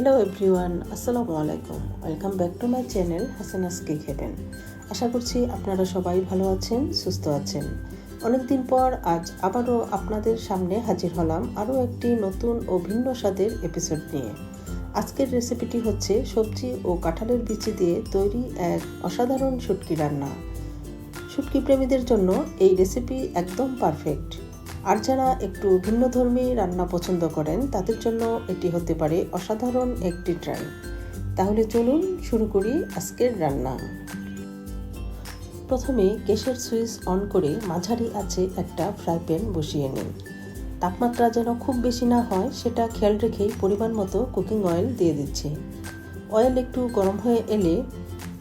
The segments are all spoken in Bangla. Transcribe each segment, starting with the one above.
হ্যালো এভরিওয়ান আসসালামু আলাইকুম welcome back to my channel Hasana's cake heaven আশা করছি আপনারা সবাই ভালো আছেন, সুস্থ আছেন। অনেকদিন পর আজ আবারও আপনাদের সামনে হাজির হলাম আরও একটি নতুন ও ভিন্ন স্বাদের এপিসোড নিয়ে। আজকের রেসিপিটি হচ্ছে সবজি ও কাঁঠালের বিচি দিয়ে তৈরি এক অসাধারণ শুটকি রান্না। শুটকি প্রেমীদের জন্য এই রেসিপি একদম পারফেক্ট আর যারা একটু ভিন্নধর্মী রান্না পছন্দ করেন, তাদের জন্য এটি হতে পারে অসাধারণ একটি ট্রাই তাহলে চলুন শুরু করি আজকের রান্না। প্রথমে গ্যাসের সুইচ অন করে মাঝারি আছে একটা ফ্রাই প্যান বসিয়ে নিন। তাপমাত্রা যেন খুব বেশি না হয়, সেটা খেয়াল রেখেই পরিমাণ মতো কুকিং অয়েল দিয়ে দিচ্ছি। অয়েল একটু গরম হয়ে এলে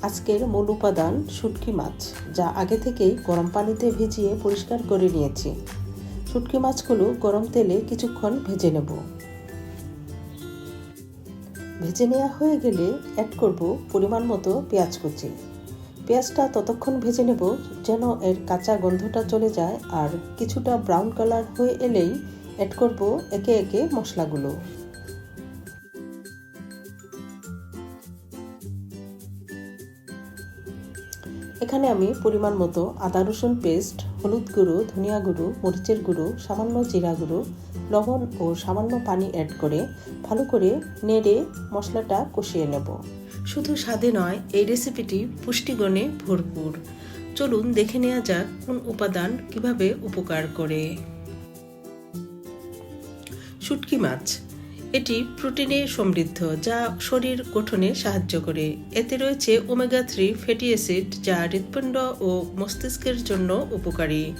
আজকের মূল উপাদান শুটকি মাছ, যা আগে থেকেই গরম পানিতে ভিজিয়ে পরিষ্কার করে নিয়েছি। শুটকি মাছগুলো গরম তেলে কিছুক্ষণ ভেজে নেব। ভেজে নেওয়া হয়ে গেলে অ্যাড করব পরিমাণ মতো পেঁয়াজ কুচি। পেঁয়াজটা ততক্ষণ ভেজে নেব যেন এর কাঁচা গন্ধটা চলে যায় আর কিছুটা ব্রাউন কালার হয়ে এলেই অ্যাড করব একে একে মশলাগুলো। এখানে আমি পরিমাণ মতো আদা, রসুন পেস্ট হলুদ গুঁড়ো, ধনিয়া গুঁড়ো, মরিচের গুঁড়ো, সামান্য জিরা গুঁড়ো, লবণ ও সামান্য পানি অ্যাড করে ভালো করে নেড়ে মশলাটা কষিয়ে নেব। শুধু স্বাদে নয়, এই রেসিপিটি পুষ্টিগুণে ভরপুর। চলুন দেখে নেওয়া যাক কোন উপাদান কীভাবে উপকার করে। শুটকি মাছ। এটি প্রোটিনে সমৃদ্ধ, যা শরীর গঠনে সাহায্য করে। এতে রয়েছে ওমেগা থ্রি ফ্যাটি অ্যাসিড, যা হৃৎপিণ্ড ও মস্তিষ্কের জন্য উপকারী।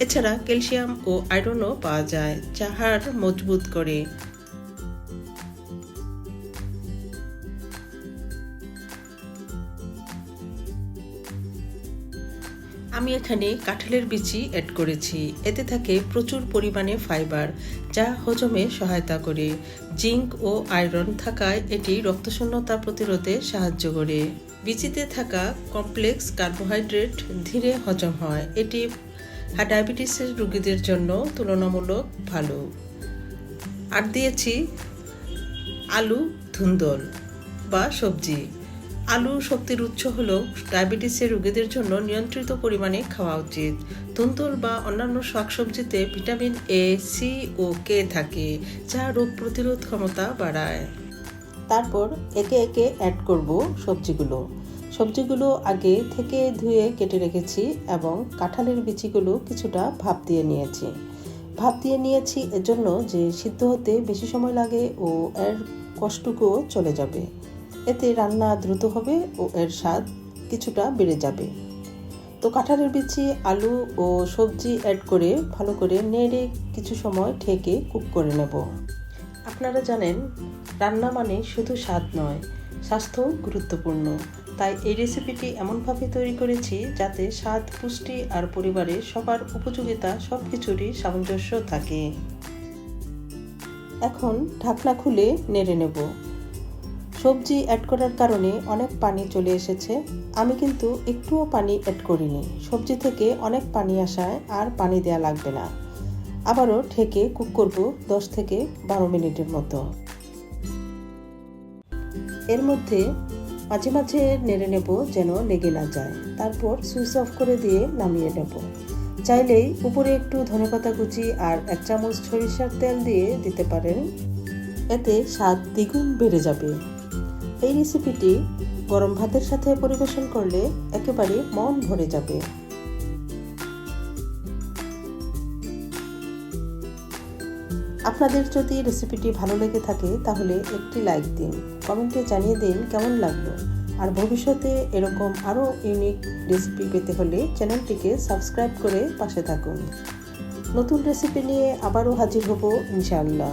এছাড়া ক্যালসিয়াম ও আয়রনও পাওয়া যায়, যা হাড় মজবুত করে। আমি এখানে কাঁঠালের বিচি অ্যাড করেছি। এতে থাকে প্রচুর পরিমাণে ফাইবার যা হজমে সহায়তা করে। জিঙ্ক ও আয়রন থাকায় এটি রক্তশূন্যতা প্রতিরোধে সাহায্য করে। বিচিতে থাকা কমপ্লেক্স কার্বোহাইড্রেট ধীরে হজম হয়। এটি ডায়াবেটিসের রোগীদের জন্য তুলনামূলক ভালো। আর দিয়েছি আলু, ধুন্দল বা সবজি। আলু শক্তির উৎস হল ডায়াবেটিসের রোগীদের জন্য নিয়ন্ত্রিত পরিমাণে খাওয়া উচিত। ধুন্দল বা অন্যান্য শাকসবজিতে ভিটামিন এ সি ও কে থাকে, যা রোগ প্রতিরোধ ক্ষমতা বাড়ায়। তারপর একে একে অ্যাড করব সবজিগুলো। সবজিগুলো আগে থেকে ধুয়ে কেটে রেখেছি এবং কাঁঠালের বিচিগুলো কিছুটা ভাপ দিয়ে নিয়েছি। ভাপ দিয়ে নিয়েছি এজন্য যে সিদ্ধ হতে বেশি সময় লাগে ও এর কষ্টটুকুও চলে যাবে। এতে রান্না দ্রুত হবে ও এর স্বাদ কিছুটা বেড়ে যাবে। তো কাঁঠালের বিচি, আলু ও সবজি অ্যাড করে ভালো করে নেড়ে কিছু সময় ঠেকে কুক করে নেব। আপনারা জানেন, রান্না মানে শুধু স্বাদ নয়, স্বাস্থ্য গুরুত্বপূর্ণ। তাই এই রেসিপিটি এমনভাবে তৈরি করেছি যাতে স্বাদ, পুষ্টি আর পরিবারের সবার উপযোগিতা সব কিছুরই সামঞ্জস্য থাকে। এখন ঢাকনা খুলে নেড়ে নেব। সবজি অ্যাড করার কারণে অনেক পানি চলে এসেছে। আমি কিন্তু একটুও পানি অ্যাড করিনি। সবজি থেকে অনেক পানি আসায় আর পানি দেয়া লাগবে না। আবারও ঠেকে কুক করব দশ থেকে বারো মিনিটের মতো। এর মধ্যে মাঝে মাঝে নেড়ে নেব যেন লেগে না যায়। তারপর সুইচ অফ করে দিয়ে নামিয়ে নেব। চাইলেই উপরে একটু ধনেপাতা কুচি আর এক চামচ সরিষার তেল দিয়ে দিতে পারেন। এতে স্বাদ দ্বিগুণ বেড়ে যাবে। এই রেসিপিটি গরম ভাতের সাথে পরিবেশন করলে একেবারে মন ভরে যাবে। আপনাদের যদি রেসিপিটি ভালো লেগে থাকে, তাহলে একটি লাইক দিন, কমেন্টে জানিয়ে দিন কেমন লাগল। আর ভবিষ্যতে এরকম আরও ইউনিক রেসিপি পেতে হলে চ্যানেলটিকে সাবস্ক্রাইব করে পাশে থাকুন। নতুন রেসিপি নিয়ে আবারও হাজির হব ইনশাআল্লাহ।